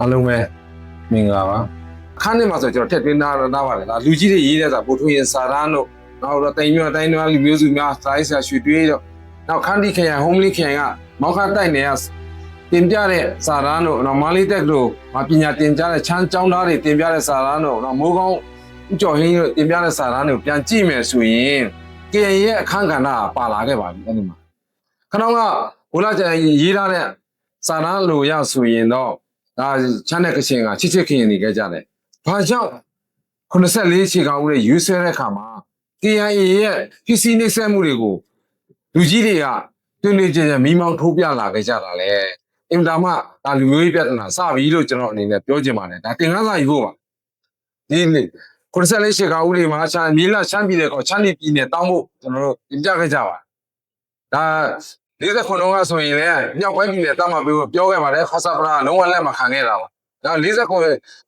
အားလုံးပဲမင်္ဂလာပါအခန်းထဲမှာဆိုကျွန်တော်ထက်သွင်းသားတော့သားပါတယ်ဒါလူကြီးတွေရေးတဲ့စာပို့ထွေးရင်စာရန်တို့နောက်တော့တိမ်မြို့တိုင်းတော်လူမျိုးစုများစာရေးဆရာရွှေတွေးတော့နောက်ခန်းဒီခရိုင် homely ခရိုင်ကမောက်ခတိုက်နေရတင်ပြတဲ့စာရန်တို့နောက်မလေးတက်တို့မပညာတင်ကြားတဲ့ချမ်းကျောင်းသားတွေတင်ပြတဲ့စာရန်တို့နောက်မိုးကောင်းဦးကျော်ဟင်းတို့တင်ပြတဲ့စာရန်တို့ပြန်ကြည့်မယ်ဆိုရင် KN ရဲ့အခန်းကဏ္ဍကပါလာခဲ့ပါပြီအဲ့ဒီမှာခဏကဘုလားကျန်ရေးထားတဲ့စာရန်လိုရဆိုရင်တော့ ဒါချမ်းတဲ့ကချင်ကချစ်ချစ်ခင်ခင်နေခဲ့ကြတယ်။ဘာကြောင့်84ခြေကောင်ဦးရဲ့ယူဆဲတဲ့ခါမှာ KN ရဲ့ဖြစ်စီနေဆက်မှုတွေကိုလူကြီးတွေကတွင်တွင်ကြင်ကြင်မိမောင်းထိုးပြလာခဲ့ကြတာလေ။အင်တာမဒါလူမျိုးရေးပြဿနာစပြီလို့ကျွန်တော်အနေနဲ့ပြောချင်ပါတယ်။ဒါတင်ကားစာယူဖို့ပါ။ဒီနေ့94ရှေကာဦးတွေမှာချမ်းမြေလာချမ်းပြည်နယ်ကောချမ်းပြည်ပြည်နယ်တောင်းဖို့ကျွန်တော်တို့ပြင်ပြခဲ့ကြပါဒါ 40ခုလုံးကဆိုရင်လည်းမြောက်ပိုင်းပြည်နယ်တောင်းမှာပြောပြောခဲ့ပါတယ်ခါဆာပရာလုံးဝလက်မခံခဲ့တာပါဒါ40ခု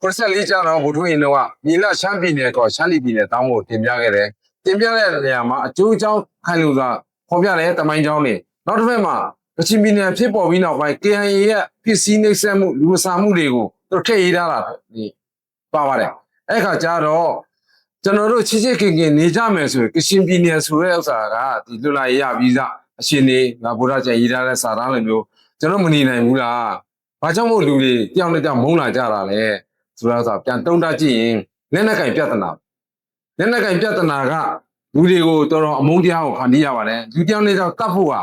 94ကျတော့ဘုထုရင်တော့မြေလာချမ်းပြည်နယ်ကောချမ်းပြည်ပြည်နယ်တောင်းဖို့တင်ပြခဲ့တယ်တင်ပြတဲ့နေရာမှာအကျိုးအကြောင်းခိုင်လို့သာဖော်ပြတယ်တမိုင်းကြောင်းနေနောက်တစ်ဖက်မှာကချင်ပြည်နယ်ဖြစ်ပေါ်ပြီးနောက်ပိုင်း KIA ရဲ့ဖြစ်စည်းနှိမ့်ဆက်မှုလူဝဆာမှုတွေကိုသူတို့ထည့်ရေးထားတာဒီပါပါတယ်အဲ့ခါကျတော့ကျွန်တော်တို့ချစ်ချစ်ခင်ခင်နေကြမယ်ဆိုရင်ကရှင်ပြည်နယ်ဆိုတဲ့ဥစ္စာကဒီလွတ်လာရေးရပြီးသား အရှင်နေငါဗုဒ္ဓကျန်ရေးထားတဲ့စာသားလိုမျိုးကျွန်တော်မနေနိုင်ဘူးလားဘာကြောင့်မို့လူတွေတယောက်နဲ့တယောက်မုန်းလာကြတာလဲဆိုတော့ဆိုပြန်တုံးတကြည့်ရင်လက်နက်ကင်ပြဿနာလက်နက်ကင်ပြဿနာကလူတွေကိုတော်တော်အမုန်းတရားကိုဖန်တီးရပါတယ်လူတယောက်နဲ့တယောက်တတ်ဖို့က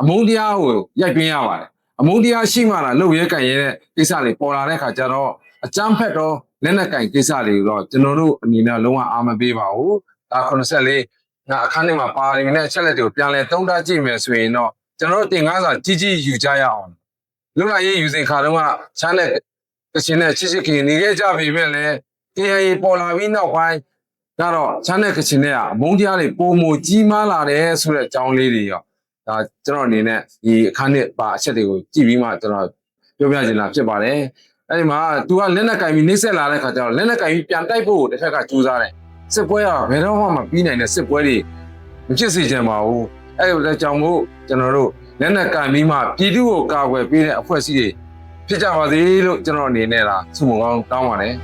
အမုန်းတရားကိုရိုက်ပင်းရပါတယ်အမုန်းတရားရှိမှလားလှုပ်ရဲကင်ရဲတဲ့ကိစ္စတွေပေါ်လာတဲ့ခါကျတော့အကြမ်းဖက်တော့လက်နက်ကင်ကိစ္စတွေတော့ကျွန်တော်တို့အနေနဲ့လုံးဝအားမပေးပါဘူးဒါ84 ငါအခန်းထဲမှာပါနေတဲ့အချက်လက်တွေကိုပြန်လဲသုံးသပ်ကြည့်မယ်ဆိုရင်တော့ကျွန်တော်တို့တင်ကားစာကြီးကြီးယူကြရအောင်လုံလာရေးယူစဉ်ခါတော့ကချမ်းတဲ့ကရှင်နဲ့ချစ်ချစ်ခင်နေခဲ့ကြပြီပဲလေ KIA ပေါ်လာပြီးနောက်ပိုင်းကတော့ချမ်းတဲ့ကရှင်နဲ့ကအမုန်းတရားတွေပုံမကြီးမားလာတယ်ဆိုတဲ့အကြောင်းလေးတွေရောဒါကျွန်တော်အနေနဲ့ဒီအခန်းထဲပါအချက်တွေကိုကြည့်ပြီးမှကျွန်တော်ပြောပြချင်တာဖြစ်ပါတယ်အဲ့ဒီမှာ तू ကလက်နက်ကင်ပြီးနှိမ့်ဆက်လာတဲ့ခါကျတော့လက်နက်ကင်ပြီးပြန်တိုက်ဖို့တစ်ခါကကြိုးစားတယ် စစ်ပွဲကဘယ်တော့မှမပြီးနိုင်တဲ့စစ်ပွဲတွေမဖြစ်စေချင်ပါဘူးအဲ့ဒီလက်ကြောင့်မို့ကျွန်တော်တို့လက်နက်ကင်ပြီးမှပြည်သူကိုကာကွယ်ပေးတဲ့အဖွဲ့အစည်းတွေဖြစ်ကြပါစေလို့ကျွန်တော်အနေနဲ့လားစုမုံကောင်းတောင်းပါတယ်